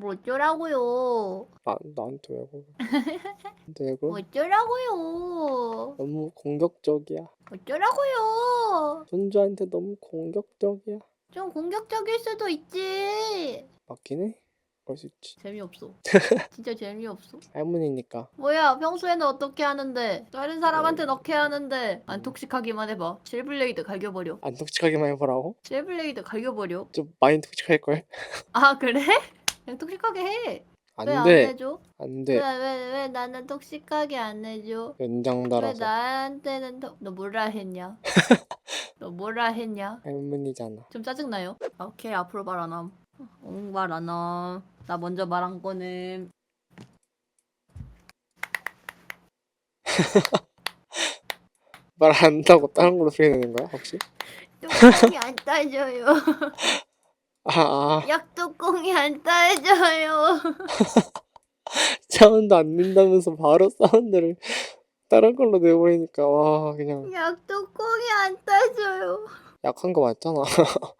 뭐 어쩌라고요? 나 나한테 왜 그래? 나한테 왜 그래? 어쩌라고요? 너무 공격적이야. 어쩌라고요? 손주한테 너무 공격적이야. 좀 공격적일 수도 있지. 맞긴 해. 그럴 수 있지. 재미없어. 진짜 재미없어. 할머니니까. 뭐야 평소에는 어떻게 하는데 다른 사람한테 넣게 하는데 안 톡식하기만 해봐 실블레이드 갈겨버려 안 톡식하게만 해보라고? 실블레이드 갈겨버려 좀 많이 톡식할걸? 아 그래? 그냥 톡식하게 해 왜 안 안 돼. 해줘? 안 왜 돼. 왜 왜 나는 톡식하게 안 해줘? 연장 왜 달아서. 나한테는 톡... 너 뭐라 했냐? 너 뭐라 했냐? 할머니잖아. 좀 짜증나요? 아, 오케이 앞으로 말 안 함. 응, 말안 함. 나 먼저 말한 거는 말 안 한다고 다른 걸로 소리 내는 거야 혹시? 뚜껑이 안 따져요. 아, 아 약뚜껑이 안 따져요. 사운드 안 낸다면서 바로 사운드를 다른 걸로 내버리니까 와 그냥 약뚜껑이 안 따져요. 약한 거 맞잖아.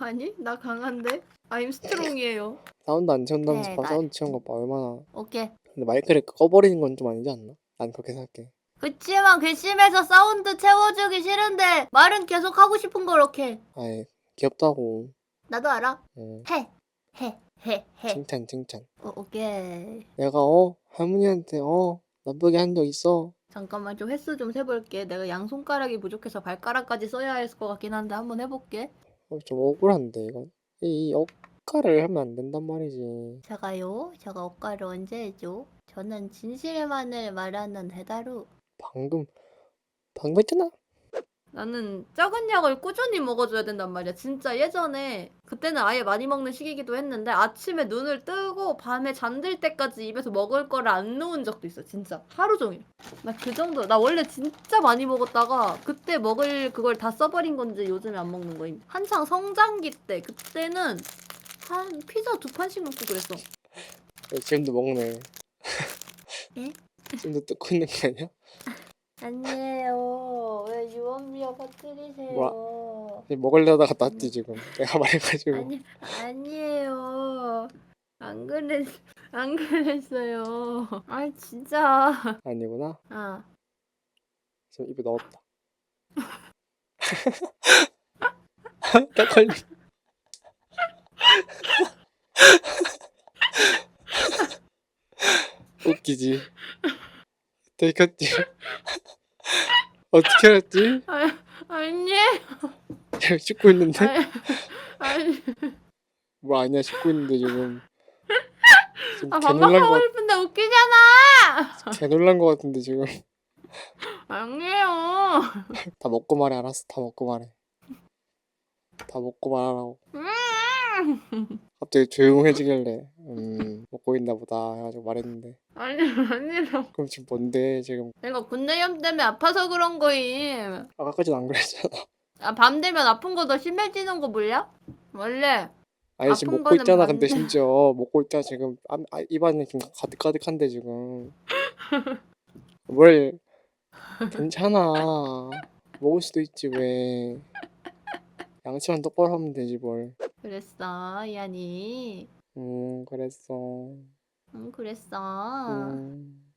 아니 나 강한데. I'm strong이에요. 사운드 안 채운다면서 네, 바 나- 사운드 채운 거 봐 얼마나. 오케이. 근데 마이크를 꺼버리는 건 좀 아니지 않나? 난 그렇게 생각해. 그치만 괘씸해서 사운드 채워주기 싫은데 말은 계속 하고 싶은 걸 이렇게. 아이 귀엽다고. 나도 알아. 어, 해. 해. 해. 해. 칭찬 칭찬. 어, 오케이. 내가 어 할머니한테 어 나쁘게 한 적 있어. 잠깐만 좀 횟수 좀 세볼게. 내가 양 손가락이 부족해서 발가락까지 써야 할 것 같긴 한데 한번 해볼게. 어, 좀 억울한데 이건. 이, 이 억가를 하면 안 된단 말이지. 제가요? 제가 억가를 언제 해줘? 저는 진실만을 말하는 대다루. 방금 방금 했잖아. 나는 작은 약을 꾸준히 먹어줘야 된단 말이야. 진짜 예전에 그때는 아예 많이 먹는 시기이기도 했는데 아침에 눈을 뜨고 밤에 잠들 때까지 입에서 먹을 거를 안 놓은 적도 있어. 진짜 하루 종일. 나 그 정도. 나 원래 진짜 많이 먹었다가 그때 먹을 그걸 다 써버린 건지 요즘에 안 먹는 거임. 한창 성장기 때 그때는 한 피자 두 판씩 먹고 그랬어. 야, 지금도 먹네. 예? 지금도 뜯고 있는 게 아니야? 아니에요. 왜 유언비어 퍼뜨리세요? 먹으려다가 놨지 지금. 내가 말해가지고. 아니 아니에요. 안 그랬 안 그랬어요. 아 진짜. 아니구나. 아 지금 입에 넣었다. 딱 걸리. 웃기지. 들켰지. 어떻게 알았지? 아, 아니 잘 씻고 있는데? 아니 아니 뭐 아니야 씻고 있는데 지금. 지금 아개 반박하고 놀란 거 싶은데 웃기잖아. 같, 개 놀란 거 같은데 지금. 아니에요. 다 먹고 말해 알았어 다 먹고 말해. 다 먹고 말하라고. 갑자기 조용해지길래 음 먹고 있나 보다 해가지고 말했는데. 아니 아니라. 그럼 지금 뭔데 지금? 내가 군대염 때문에 아파서 그런 거임. 아까까지는 안 그랬잖아. 아 밤 되면 아픈 거 더 심해지는 거 몰라? 원래 아니 지금 아픈 먹고 거는 있잖아 근데 맞는데. 심지어. 먹고 있다 지금 아, 아, 입안에 지금 가득가득한데 지금. 뭘? 괜찮아. 먹을 수도 있지 왜. 양치만 똑바로 하면 되지 뭘음 그랬어 이한이. 그랬어 응 그랬어. 음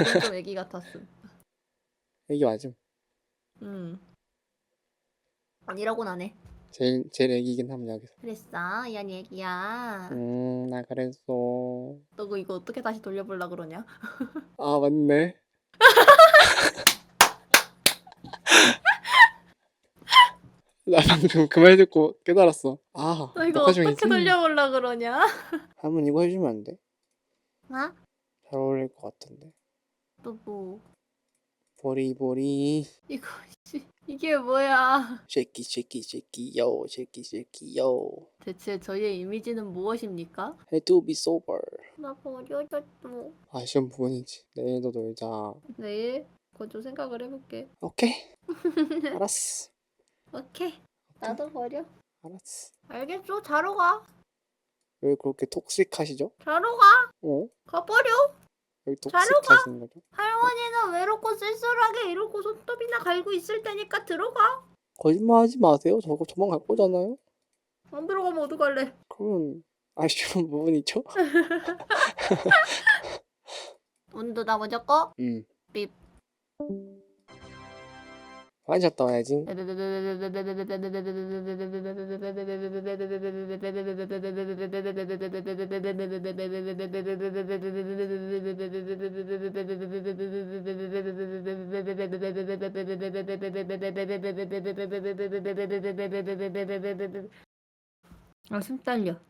이건 좀 애기 같았음. 이게 맞음 음. 아니라고는 안 해. 제일 제일 애기긴 함 여기서 그랬어 이한이 애기야. 음 나 그랬어 너 그거 이거 어떻게 다시 돌려볼라 그러냐? 아 맞네 나 방금 그 말 듣고 깨달았어 아 너 이거 녹화 중이지? 어떻게 돌려볼라 그러냐? 한번 이거 해주면 안 돼? 어? 잘 어울릴 것 같은데 또 뭐? 보리보리 이거 씨, 이게 뭐야? 쉐키 쉐키 쉐키 요 쉐키 쉐키 요 대체 저의 이미지는 무엇입니까? Had to be sober 나 버려졌어. 아쉬운 부분이지 내일도 놀자 내일 그거 좀 생각을 해볼게. 오케이 알았어 오케이. 나도 버려. 알았어 알겠어. 자러 가. 왜 그렇게 톡식하시죠? 자러 가. 어? 가버려. 왜 톡식하시는 거죠? 할머니는 외롭고 쓸쓸하게 이러고 손톱이나 갈고 있을 테니까 들어가. 거짓말 하지 마세요 저거 저만 갈 거잖아요 안 들어가면 어떡할래? 그러면 아쉬운 부분이 있죠? 문도 나 먼저 꺼. 응. 삐. 잤다 와야지. 아, 숨 딸려.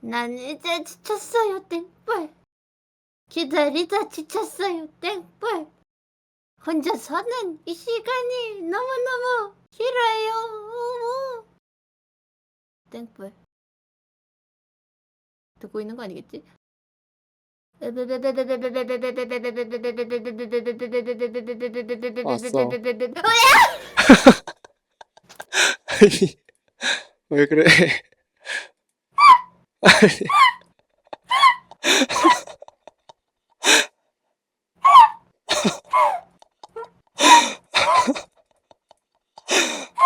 난 이제 지쳤어요, 땡벌. 기다리다 지쳤어요, 땡벌. 혼자서는 이 시간이 너무너무 길어요. 땡벌. 듣고 있는 거 아니겠지? 왔어. 왜 그래? 아니.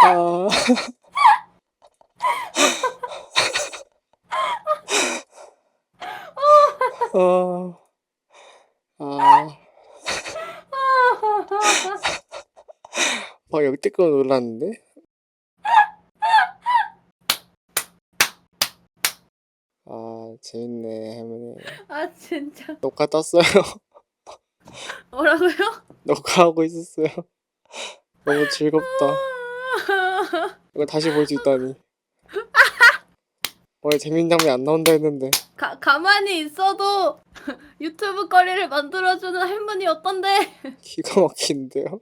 아. 어. 아. 막 역대급 놀랐는데? 아, 재밌네, 할머니. 아 진짜 녹화 떴어요. 뭐라고요? 녹화하고 있었어요. 너무 즐겁다. 이거 다시 볼 수 있다니. 원래 재밌는 장면이 안 나온다 했는데. 가, 가만히 있어도 유튜브 거리를 만들어주는 할머니 어떤데? 기가 막힌데요?